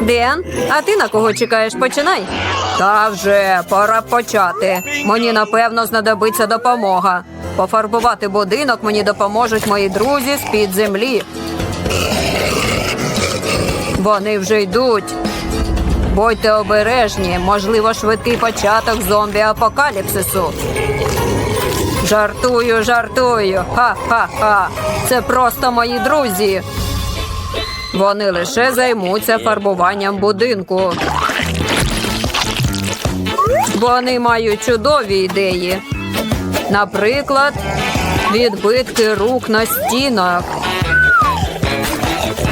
Ден, а ти на кого чекаєш? Починай. Та вже пора почати. Мені напевно знадобиться допомога. Пофарбувати будинок мені допоможуть мої друзі з під землі. Вони вже йдуть. Будьте обережні, можливо, швидкий початок зомбі-апокаліпсису. Жартую, жартую. Ха-ха-ха. Це просто мої друзі. Вони лише займуться фарбуванням будинку. Вони мають чудові ідеї. Наприклад, відбитки рук на стінах.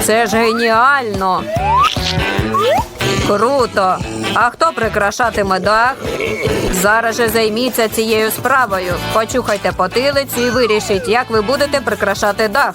Це ж геніально. Круто. А хто прикрашатиме дах? Зараз же займіться цією справою. Почухайте потилицю і вирішіть, як ви будете прикрашати дах.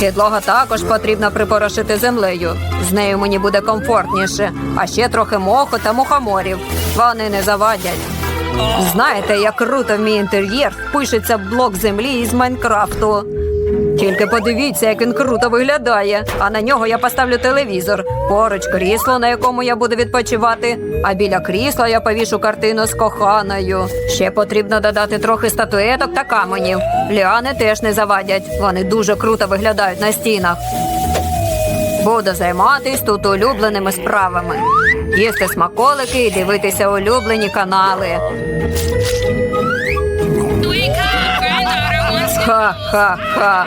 Підлога також потрібно припорошити землею. З нею мені буде комфортніше, а ще трохи моху та мухоморів. Вони не завадять. Знаєте, як круто в мій інтер'єр впишеться блок землі із Майнкрафту. Тільки подивіться, як він круто виглядає. А на нього я поставлю телевізор. Поруч крісло, на якому я буду відпочивати. А біля крісла я повішу картину з коханою. Ще потрібно додати трохи статуеток та каменів. Ліани теж не завадять. Вони дуже круто виглядають на стінах. Буду займатись тут улюбленими справами. Їсти смаколики і дивитися улюблені канали. Ха-ха-ха.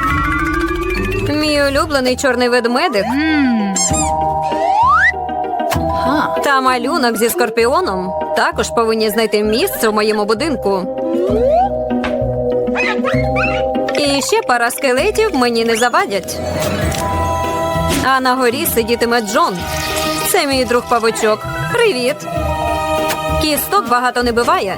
Мій улюблений чорний ведмедик. Та малюнок зі скорпіоном також повинні знайти місце в моєму будинку. І ще пара скелетів мені не завадять. А на горі сидітиме Джон. Це мій друг павучок. Привіт. Кісток багато не биває.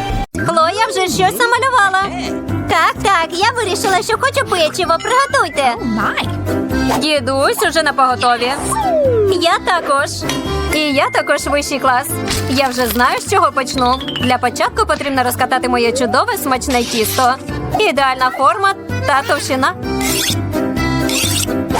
Хлоя вже щось намалювала. Так, так, я вирішила, що хочу печиво. Приготуйте. Дідусь уже на поготові. Я також. І я також вищий клас. Я вже знаю, з чого почну. Для початку потрібно розкатати моє чудове смачне тісто. Ідеальна форма та товщина.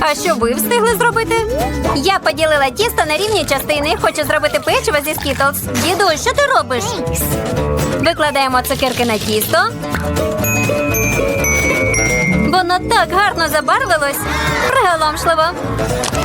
А що ви встигли зробити? Я поділила тісто на рівні частини. Хочу зробити печиво зі скітлз. Діду, що ти робиш? Викладаємо цукерки на тісто. Воно так гарно забарвилось. Приголомшливо.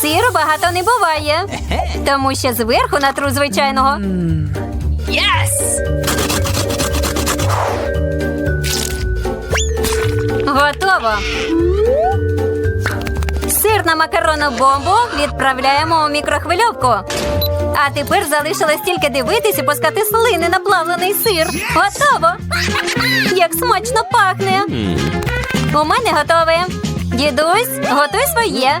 Сиру багато не буває, тому що зверху натру звичайного. Yes! Готово. Сир на макаронну бомбу відправляємо у мікрохвильовку. А тепер залишилось тільки дивитись і пускати слини на плавлений сир. Готово! Як смачно пахне! У мене готове. Дідусь, готуй своє.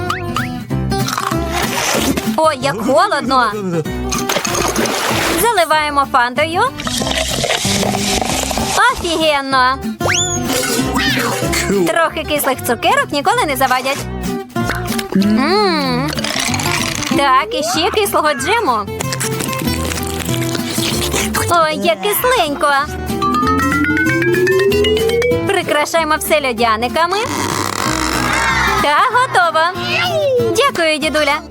Ой, як холодно. Заливаємо фантою. Офігенно. Трохи кислих цукерок ніколи не завадять. Мм. Так, і ще кислого джему. Ой, як кисленько. Прикрашаємо все льодяниками. Та готово. Дякую, дідуля.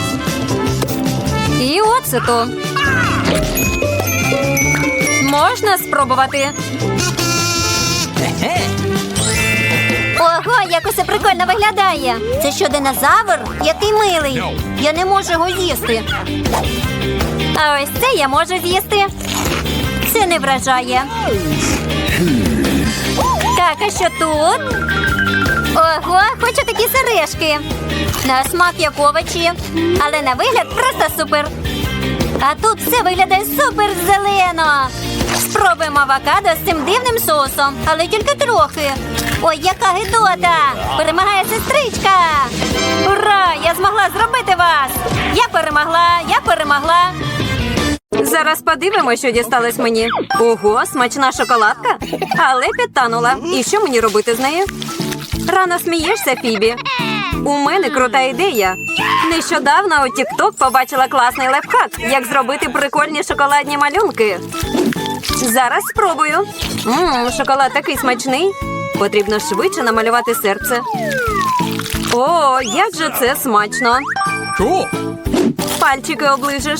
І оцету. Можна спробувати. Ого, як усе прикольно виглядає. Це що, динозавр? Який милий. Я не можу його з'їсти. А ось це я можу з'їсти. Це не вражає. Так, а що тут? Ого, хочу такі сережки. На смак як овочі, але на вигляд просто супер. А тут все виглядає супер зелено. Спробуємо авокадо з цим дивним соусом, але тільки трохи. Ой, яка гидота! Перемагає сестричка! Ура! Я змогла зробити вас! Я перемогла, я перемогла. Зараз подивимося, що дісталось мені. Ого, смачна шоколадка, але підтанула. І що мені робити з нею? Рано смієшся, Фібі. У мене крута ідея. Нещодавно у TikTok побачила класний лайфхак, як зробити прикольні шоколадні малюнки. Зараз спробую. Мм, шоколад такий смачний. Потрібно швидше намалювати серце. О, як же це смачно! Пальчики оближеш.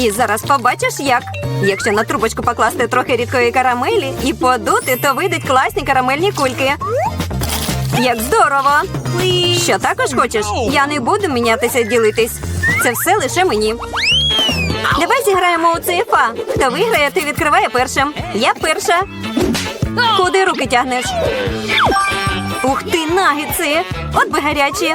І зараз побачиш, як. Якщо на трубочку покласти трохи рідкої карамелі і подути, то вийдуть класні карамельні кульки. Як здорово! Що також хочеш? Я не буду мінятися ділитись. Це все лише мені. Давай зіграємо у ЦФА. Хто виграє, ти відкриває першим. Я перша. Куди руки тягнеш? Ух ти, нагетси! От би гарячі.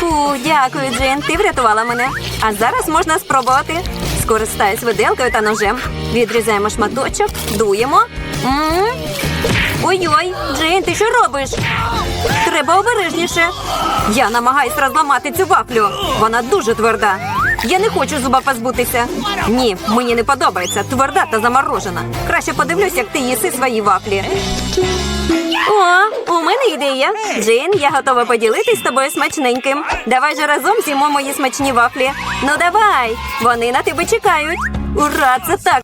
Фу, дякую, Джейн. Ти врятувала мене. А зараз можна спробувати. Скористаюсь виделкою та ножем. Відрізаємо шматочок, дуємо. Ой-ой, Джейн, ти що робиш? Треба обережніше. Я намагаюсь розламати цю вафлю. Вона дуже тверда. Я не хочу зуба позбутися. Ні, мені не подобається. Тверда та заморожена. Краще подивлюсь, як ти їси свої вафлі. О, у мене ідея. Джин, я готова поділитись з тобою смачненьким. Давай же разом з'їмо мої смачні вафлі. Ну давай, вони на тебе чекають. Ура, це так